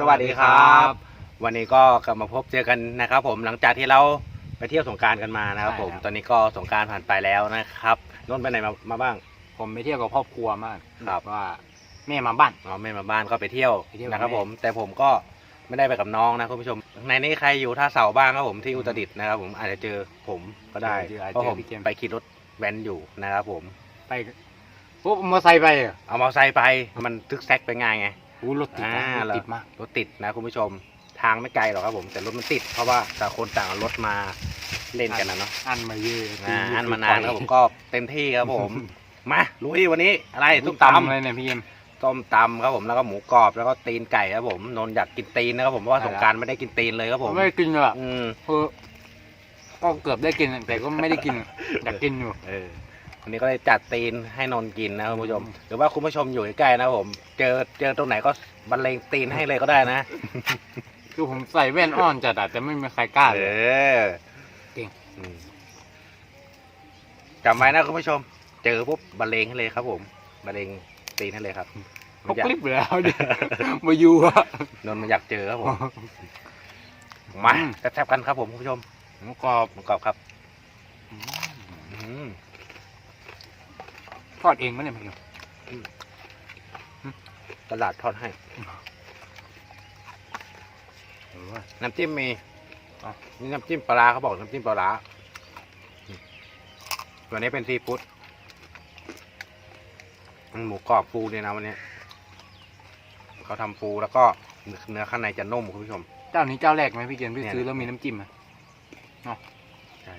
สวัสดีครับ วันนี้ก็กลับมาพบเจอกันนะครับ ผมหลังจากที่เราไปเที่ยวสงกรารกันมานะครับใช่ผมครับ ตอนนี้ก็สงกรารผ่านไปแล้วนะครับนนท์ไปไหนมามาบ้าง ผมไปเที่ยวกับครอบครัวมากครับ ว่าแม่มาบ้าน อ๋อไม่มาบ้านก็ไปเที่ยวไปเที่ยวกับนะครับแม่ผม แต่ผมก็ไม่ได้ไปกับน้องนะคุณผู้ชม ในนี้ใครอยู่ท่าเสาบ้างครับผมที่อุตรดิตถ์นะครับ ผมอาจจะเจอผมก็ได้เจออาจเพราะเจผอมพี่เจมส์ ไปขี่รถแว้นอยู่นะครับ ผม ไปปุ๊บมอเตอร์ไซค์ไปอะเอามอเตอร์ไซค์ไปมันทึกแซกไปง่ายไง อู้รถติดนะอ่ารถติดมาก รถติดนะคุณผู้ชมทางไม่ไกลหรอกครับผมแต่รถมันติด เพราะว่าต่างคนต่างเอารถมาเล่นกันนะเนาะอันมาเยอะอ่าอันมานานครับผมก็เต็มที่ครับผม มาลุยวันนี้อะไรทุทุกกตำตำเลยเนี่ยพี่เอ็ม ต้มตำครับผมแล้วก็หมูกรอบแล้วก็ตีนไก่ครับผมนนท์อยากกินตีนนะครับผมเพราะว่าใช่สแล้วงกรารไม่ได้กินตีนเลยครับผมไม่ได้กินเลยอะอืม คือก็เกือบได้กินแต่ก็ไม่ได้กิน อยากกินอยู่ เออ วันนี้ก็เลยจัดตีนให้นนท์กินนะคุณผู้ชม หรือว่าคุณผู้ชมอยู่ใกล้ๆนะครับผม เจอเจอตรงไหนก็บรรเลงตีนให้เลยก็ได้นะ คือผมใส่แว่นอ้อนจัดอะแต่ไม่มีใครกล้าเอเลยอจริง อืมจำไว้นะคุณผู้ชม เจอปุ๊บบรรเลงให้เลยครับ ผมบรรเลงตีนให้เลยครับเขาคลิปแล้วเนี่ยมาอยู่อะนนท์มันอยากเจอครับผม มาอืมแซ่บๆกันครับผมคุณผู้ชมหมูกรอบหมูกรอบครับอืม ทอดเองมั้ยเนี่ยพี่เอ็มตลาดทอดให้เออน้ำจิ้มมีอ๋อนี่น้ำจิ้มปลาร้าเขาบอกน้ำจิ้มปลาร้าอืมตัวนี้เป็นซีฟู้ดมันหมูกรอบฟูเนี่ยนะวันนี้เขาทำฟูแล้วก็เนื้อข้างในจะนุ่มคุณผู้ชม เจ้านี้เจ้าแรกไหมพี่เกณฑ์ที่เนี่ยซื้อแล้วมีน้ำจิ้มอะใช่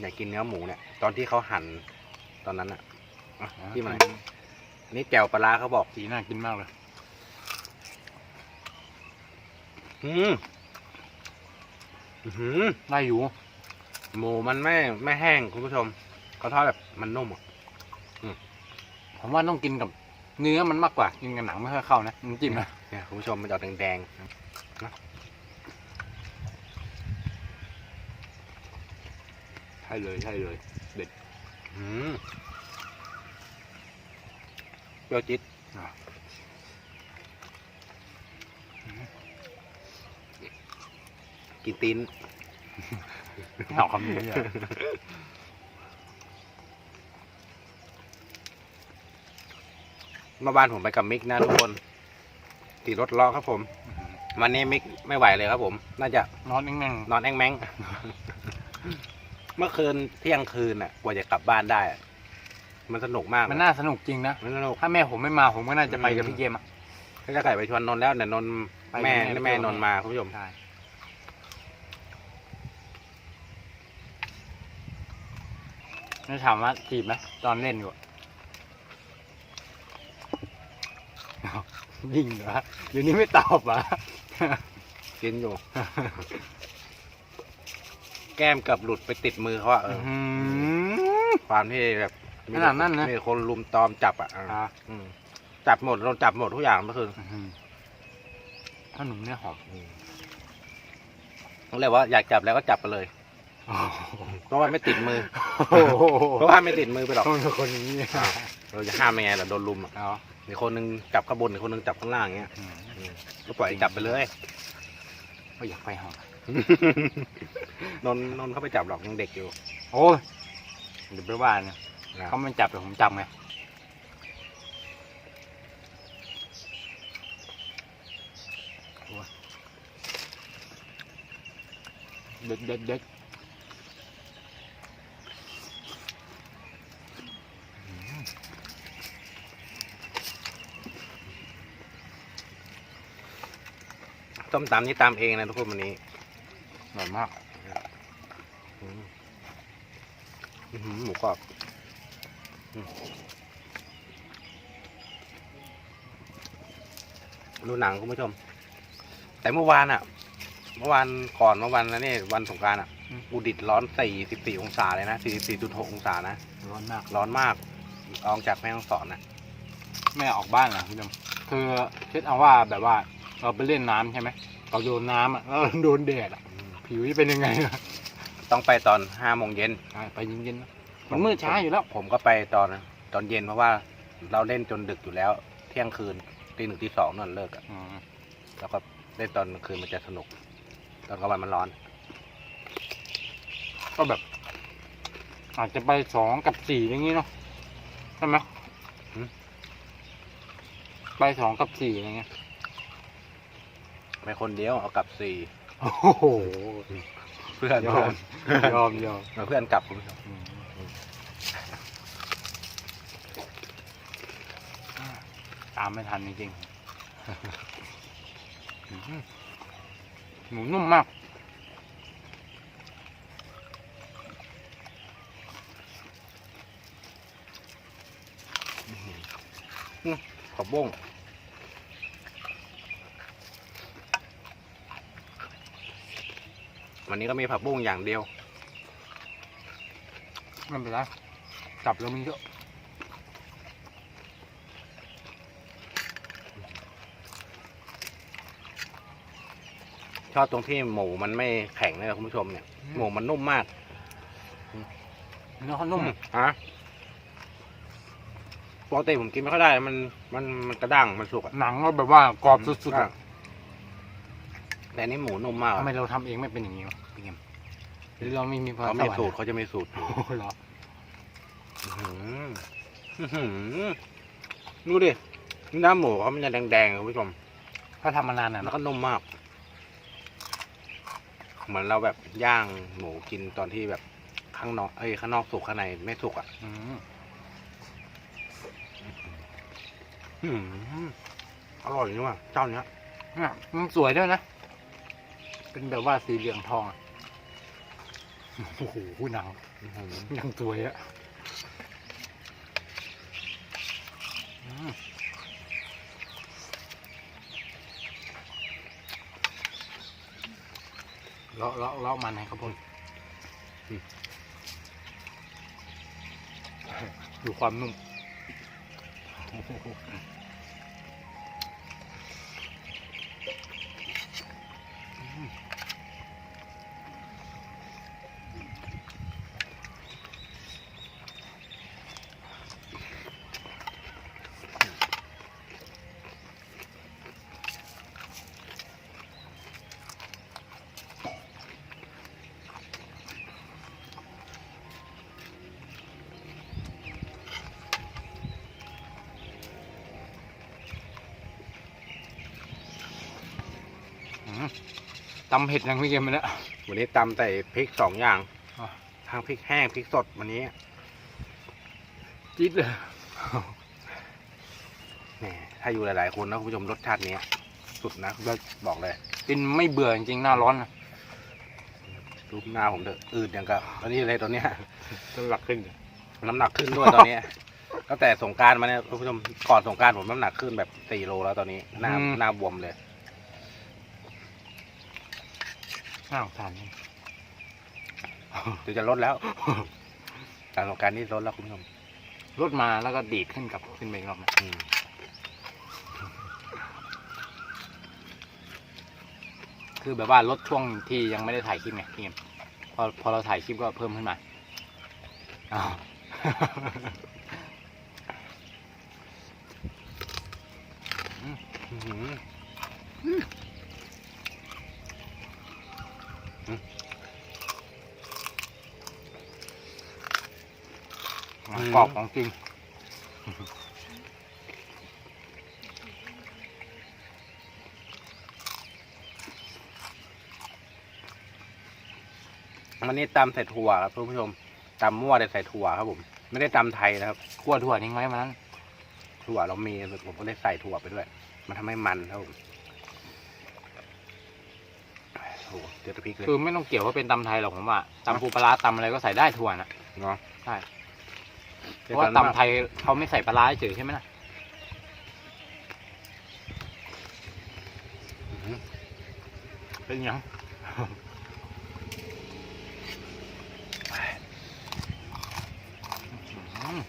อยากกินเนื้อหมูเนี่ย ตอนที่เขาหั่นตอนนั้นอะ อะที่มันอันนี้แจ่วปลาร้าเขาบอกสีน่ากินมากเลย อืมอื้อหือได้อยู่ หมูมันไม่ไม่แห้งคุณผู้ชมเขาทอดแบบมันนุ่มอะผมว่าต้องกินกับเนื้อมันมากกว่า กินกับหนังไม่ค่อยเข้านะน้ำจิ้มนะเนี่ยคุณผู้ชมมันจะออกแดงๆนะใช่เลยใช่เลยอืม เปรี้ยวจิ๊ดอะกินตีนตอกคำนี้เลยเมื่อวานผมไปกับมิกนะทุกคนตีรถล้อครับผม วันนี้มิกไม่ไหวเลยครับผม น่าจะนอนแน่งนอนแองแมงเมื่อคืนเที่ยงคืนอะ กว่าจะกลับบ้านได้อะ มันสนุกมากๆมันน่าสนุกจริงนะมันสนุกถ้าแม่ผมไม่มาผมก็น่าจะไปกับอืมพี่เกมอะถ้าจะไก่ไปชวนนนท์แล้วแต่นนท์ไปแม่กับแม่แม่ไปกับนนท์มาคุณผู้ชมใช่นี่ถามว่าจีบไหมตอนเล่นอยู่อะยิงเหรอเดี๋ยวนี้ไม่ตอบอะกินอยู่ แก้มเกับหลุดไปติดมือเขาอะเอออความที่แบบมี ขนาดนั้นนะ มีคนลุมตอมจับอะเอออะอืมจับหมดโดนจับหมดทุกอย่างเมื่อคืนอื้อหือขนมเนี่ยหอมต้องเลยว่าอยากจับแล้วก็จับไปเลยโอ้โหเพราะว่าไม่ติดมือโอ้โหเพราะว่าไม่ติดมือไปหรอกต้องเป็นคนอย่างนี้เราจะห้ามยังไงล่ะโดนลุมอะเอามีคนหนึงจับข้างบนอีกคนหนึงจับข้างล่างอย่างเงี้ยอืมอืมก็ปล่อยจับไปเลยก็อยากไปหอมนนท์นนท์เขาไปจับหรอกยังเด็กอยู่ โอ้ยเดี๋ยวไปว่าเนี่ยนะ เขาไม่จับแต่ผมจับไงโอ้ยเด็ดเด็ดเด็ดต้มตำนี่ตามเองนะทุกคนวันนี้อร่อยมากอืมอื้อหือหมูกรอบอืม ดูหนังคุณผู้ชม แต่เมื่อวานอะเมื่อวานก่อนเมื่อวันนะนี่วันสงกรารอะอืม อุดิตร้อนสี่สิบสี่องศาเลยนะสี่สี่จุดหกองศานะ ร้อนมาก ร้อนมากออกจากแม่ฮ่องสอนนะไม่ออกบ้านเหรอพี่ดมคือคิดเอาว่าแบบว่าเราไปเล่นน้ำใช่ไหมเราโดนน้ำอะแล้วเราโดนแดดอะ ผิวจะเป็นยังไงอะต้องไปตอนห้าโมงเย็น อะไปเย็นๆนะ มันมืดช้าอยู่แล้ว ผมก็ไปตอนตอนเย็นเพราะว่าเราเล่นจนดึกอยู่แล้ว เที่ยงคืนตีหนึ่งตีสองนั่นเลิกอะอืมแล้วก็เล่นตอนกลางคืนมันจะสนุก ตอนกลางวันมันร้อน ก็แบบ อาจจะไปสองกับสี่อย่างนี้เนาะใช่ไหมหืมไปสองกับสี่อะไรเงี้ยไปคนเดียวเอากลับสี่โอ้โหเพื่อนยอเพื่อมนยอมยอมเพื่อนกลับคุณผู้ชม อืม ตามไม่ทันจริงๆหมูนุ่มมากผักบุ้งวันนี้ก็มีผักบุ้งอย่างเดียว ไม่เป็นไรจับแล้วมันเยอะ ชอบตรงที่หมูมันไม่แข็งเลยนะคุณผู้ชมเนี่ย หมูมันนุ่มมากเนื้อเขานุ่มฮะปกติผมกินไม่ค่อยได้ มันมันมันกระด้างมันสุกอะหนังก็แบบว่ากรอบสุดๆอะอะแต่อันนี้หมูนุ่มมากทำอะไมเราทำเองไม่เป็นอย่างนี้วะพี่เกมหรือเราไม่มีพรเขาสมีวรรค์สูตรเขาจะมีสูตรอยู่โอ้โหเหรออื้อหืออื้อหือดูดิน้ำหมูเขามันจะแดงๆคุณผู้ชม ถ้าทำมานานอะแล้วเนอะก็นุ่มมาก เหมือนเราแบบย่างหมูกินตอนที่แบบข้างนอกเอ้ยข้างนอกสุกข้างในไม่สุกอะอืมอื้อหืออร่อยนี่ว่ะเจ้าเนี้ยเนี่ยมันสวยด้วยนะ เป็นแบบว่าสีเหลืองทองอะโอ้โหหนังอื้อหือ ยังสวยอะอืม เลาะเลาะเลาะมันให้เขาพ่นดูความนุ่ม ตำเผ็ดยังไม่เกมไปแล้ววันนี้ตำใส่พริกสองอย่างอะทั้งพริกแห้งพริกสดวันนี้จี๊ดเลยแหมถ้าอยู่หลาย ๆ คนนะคุณผู้ชมรสชาติเนี้ยสุดนะบอกเลย กินไม่เบื่อจริงๆหน้าร้อนนะรูปหน้าผมเด้ออืดอย่างกับตอนนี้เลยตอนเนี้ยจนหลักขึ้นน้ำหนักขึ้นด้วยตอนเนี้ยตั้งแต่สงกรารมาเนี่ยคุณผู้ชมก่อนสงกรารผมน้ำหนักขึ้นแบบสี่โลแล้วตอนนี้หน้าอืมหน้าบวมเลย น่าสงสารเดี๋ยวจะลดแล้วการสงกรารนี่ลดแล้วคุณผู้ชมรถมาแล้วก็ดีดขึ้นกลับขึ้นไปอีกรอบนะอืมคือแบบว่ารถช่วงที่ยังไม่ได้ถ่ายคลิปไงพี่เกมพอพอเราถ่ายคลิปก็เพิ่มขึ้นมาอ้าวอื้อ กรอบของจริง วันนี้ตำใส่ถั่วครับคุณผู้ชมตำมั่วแต่ใส่ถั่วครับผม ไม่ได้ตำไทยนะครับขั้วถั่วทิ้งไว้มานั้นถั่วเรามีผมก็เลยใส่ถั่วไปด้วย มันทำให้มันครับผมโอ้โหเดี๋ยวจะพริกเลยคือไม่ต้องเกี่ยวว่าเป็นตำไทยหรอกผมว่าตำปูปลาร้าตำอะไรก็ใส่ได้ถั่วนะเนาะใช่ เพราะว่าตำไทยเขาไม่ใส่ปลาร้าเฉยใช่ไหมล่ะอื้อหือเป็นหยังอืม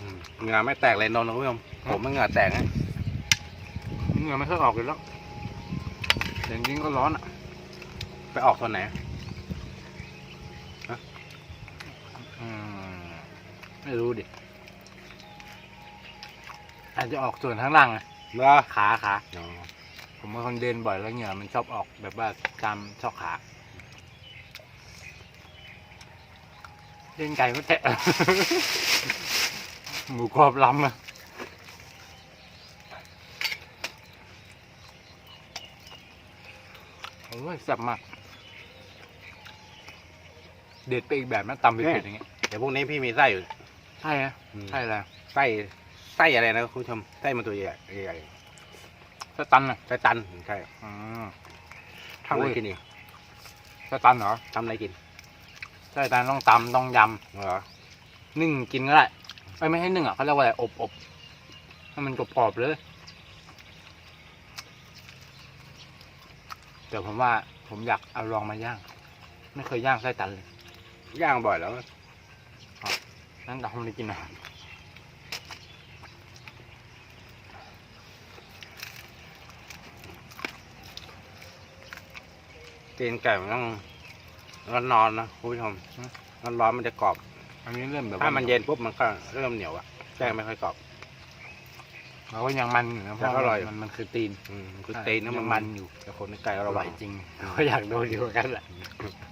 อืมเหงื่อไม่แตกเลยนนท์นะคุณผู้ชมผมไม่เหงื่อแตกนะเหงื่อไม่ค่อยออกเลยแล้วแต่จริงๆก็ร้อนอะ ไปออกตอนไหนอืมไม่รู้ดิ อาจจะออกส่วนข้างล่างอะเหรอขาขา อ๋อผมเป็นคนเดินบ่อยแล้วเหงื่อมันชอบออกแบบว่าตามช่อกขา เล่นไก่ก็แตะ หมูกรอบล้ำอะโอ้ยแซ่บมาก เด็ดไปอีกแบบนะตำเผ็ดๆอย่างเงี้ยเดี๋ยวพรุ่งนี้พี่มีไส้อยู่ใช่ฮะอืมใช่แล้วไส้ไส้อะไรนะคุณผู้ชมไส้มันตัวใหญ่ใหญ่สตันอะไส้ตันใช่อืมทำอะไรโอ้ยกินนี่สตันเหรอทำอะไรกินใช่สตันต้องตำต้องยเหรอำนึ่งกินก็ได้เอ้ยไม่ให้นึ่งอะเขาเรียกว่าอะไรอบอบให้มันกรอบๆเลยแต่ผมว่าผมอยากเอาลองมาย่าง ไม่เคยย่างไส้ตันเลย ย่างบ่อยแล้วนั่นแต่ผมไม่ได้กินอาหารตีนไก่มันต้องร้อนๆนะคุณผู้ชมร้อนๆมันจะกรอบ อันนี้เริ่มแบบถ้าว่ามันเย็นปุ๊บมันก็เริ่มเหนียวอะแป้งไม่ค่อยกรอบเราก็ยังมันอยู่นะเพแต่ราะก็อร่อยมันมันคือตีนอืมคือตีนนะยัมันงมัมันนอยู่แต่คนในไก่ออร่ร่ออยยจริงก็อยากโดนดีกว่ากันแหละโอ้โห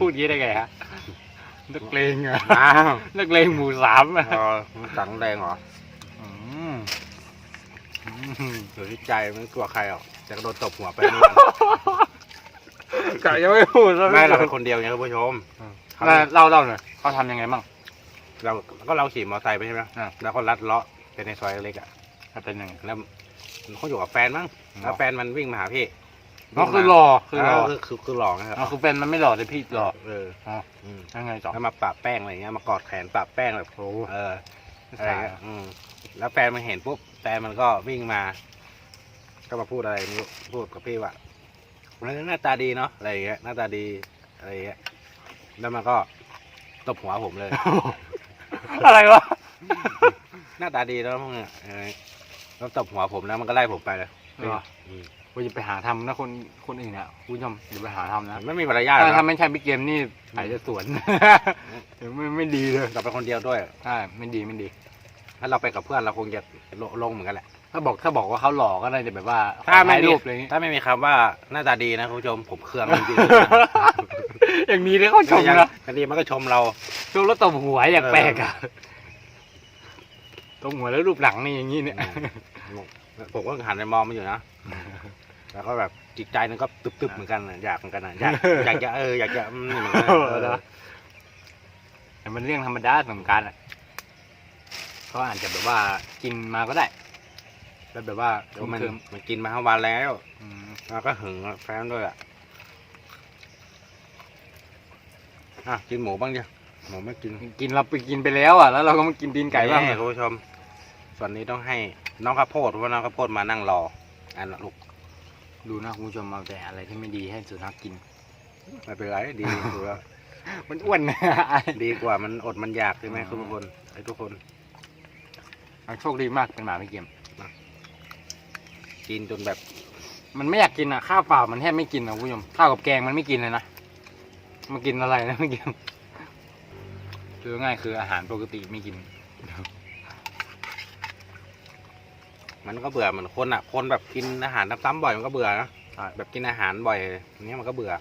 พูดอยางนี้ได้ไงฮะนักเลงเหรอะอ้าวนักเลงหมู่สามอะอ๋อมันสังแดงเหรออืมอืมอยู่ที่ใจมันกลัวใครหรอกจะกระโดดตบหัวไปนู่นกะยังไม่พูดแล้วไม่เราเป็นคนเดียวไงคุณผู้ชมแล้วเล่าเล่าหน่อยเขาทำยังไงบ้างเราก็เราขี่มอเตอร์ไซค์ไปใช่ไหมอ่าแล้วก็ลัดเลาะไปในซอยเล็กๆอะถ้าเป็นยังไงแล้วเขาอยู่กับแฟนมั้งอ๋อแล้วแฟนมันวิ่งมาหาพี่ อ๋อคือหล่อคือหล่อคือคือคือหล่อนะครับอ๋อคือแฟนมันไม่หล่อแต่พี่หล่อเอออ๋ออืมยังไงต่อแล้วมาปะแป้งอะไรเงี้ยมากอดแขนปะแป้งแบบโอ้เอออะไรเงี้ยอืมแล้วแฟนมันเห็นปุ๊บแฟนมันก็วิ่งมา ก็มาพูดอะไรไม่รู้พูดกับพี่ว่าวันนี้หน้าตาดีเนาะอะไรอย่างเงี้ยหน้าตาดีอะไรอย่างเงี้ยแล้วมันก็ตบหัวผมเลย อะไรวะหน้าตาดีแล้วพวกเนี้ยเออแล้วตบหัวผมแล้วมันก็ไล่ผมไปเลยเหรออืม กูจะไปหาทำนะคนคนอื่นอะคุณผู้ชมอย่าไปหาทำนะไม่มีมารยาทหรอกถ้านะถ้าไม่ใช่พี่เกมนี่อาจจะสวนเดี๋ยวไม่ไม่ดีเลยเราเป็นคนเดียวด้วยใช่ไม่ดีไม่ดี ถ้าเราไปกับเพื่อนเราคงจะลลงเหมือนกันแหละ ถ้าบอกถ้าบอกว่าเขาหล่อก็น่าจะแบบว่าถ้าไม่ถ่ายมีรูปอะไรอย่างงี้ถ้าไม่มีคำว่าหน้าตาดีนะคุณผู้ชมผมเครื่องจริงอย่างนี้เลยเขาๆชมนะกันดีมันก็ชมเราชมแล้วตบหัวอย่างแปลกอะตบหัวแล้วรูปหลังนี่อย่างนี้เนี่ยผมก็หันไปมองมันอยู่นะ แล้วก็แบบจิตใจนึงก็ตึบๆเหมือนกันน่ะอยากเหมือนกันนะอยากอยากจะเอออยากจะอืมเหมือนกันเออเออนะแต่มันเรื่องธรรมดาสำคัญอะเขาอาจจะแบบว่ากินมาก็ได้ แล้วแบบว่าเดี๋ยวมันเคิมมันกินมาทั้งวันแล้วๆอืมแล้วก็หึงแฟนด้วยอะอะกินหมูบ้างดิหมูไม่กินกินเราไปกินไปแล้วอะแล้วเราก็มากินตีนไก่บ้างแน่คุณผู้ชม ส่วนนี้ต้องให้น้องข้าวโพดเพราะว่าน้องข้าวโพดมานั่งรออันนั้นลูก ดูนะคุณผู้ชมเอาแต่อะไรที่ไม่ดีให้สุนัขกิน ไม่เป็นไรดีดูแล้วมันอ้วนดีกว่ามันอดมันอยากใช่ไหมคุณทุกคนไอ้ทุกคนมันโชคดีมากเป็นหมาไม่เกมกินจนแบบ มันไม่อยากกินอะข้าวเปล่ามันแทบไม่กินนะคุณผู้ชมข้าวกับแกงมันไม่กินเลยนะมันกินอะไรนะไม่กินคือง่ายคืออาหารปกติไม่กิน มันก็เบื่อเหมือนคนอะ คนแบบกินอาหารซ้ำๆบ่อยมันก็เบื่อนะอ่าแบบกินอาหารบ่อยอย่างเนี้ยมันก็เบื่อ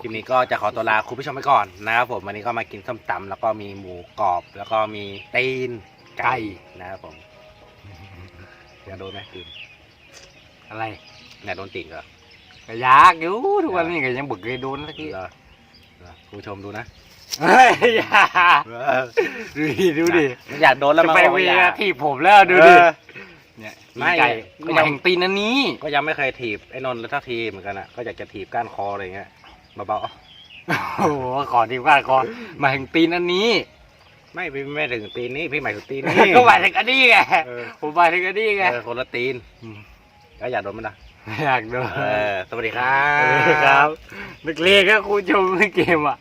คลิปนี้ก็จะขอตัวลาคุณผู้ชมไปก่อนนะครับผมวันนี้ก็มากินส้มตำแล้วก็มีหมูกรอบ แล้วก็มีตีนไก่นะครับผมอยากโดนไหมตีนอะไรอยากโดนตีนเหรอก็อยากอยู่ทุกวันนี้ก็ยังบึกเลยโดนสักทีเหรอเหรอคุณผู้ชมดูนะเฮ้ยอย่าเออดูดิดูดิอยากโดนแล้วจะมันไปก็เวอยากที่ผมแล้วดูดิ เออเนี่ยไม่ไก่ก็หยัมางยถึงตีนอันนี้ ก็ยังไม่เคยถีบไอ้นนท์เลยทักทีเหมือนกันอะก็อยากจะถีบก้านคออะไรเงี้ยเบาโอ้โหขอทีมก้านคอหมายถึงตีนอันนี้ ๆไม่พี่ไม่ถึงตีนนี้พี่หมายถึงตีนนี้ก็หมายถึงอันนี้ไงเออ ผมหมายถึงอันนี้ไงเออคนละตีนแล้วอยากโดนมันนะอยากดูเออสวัสดีครัครับ บนักเรียนก็ครูชมเล่นเกมอะ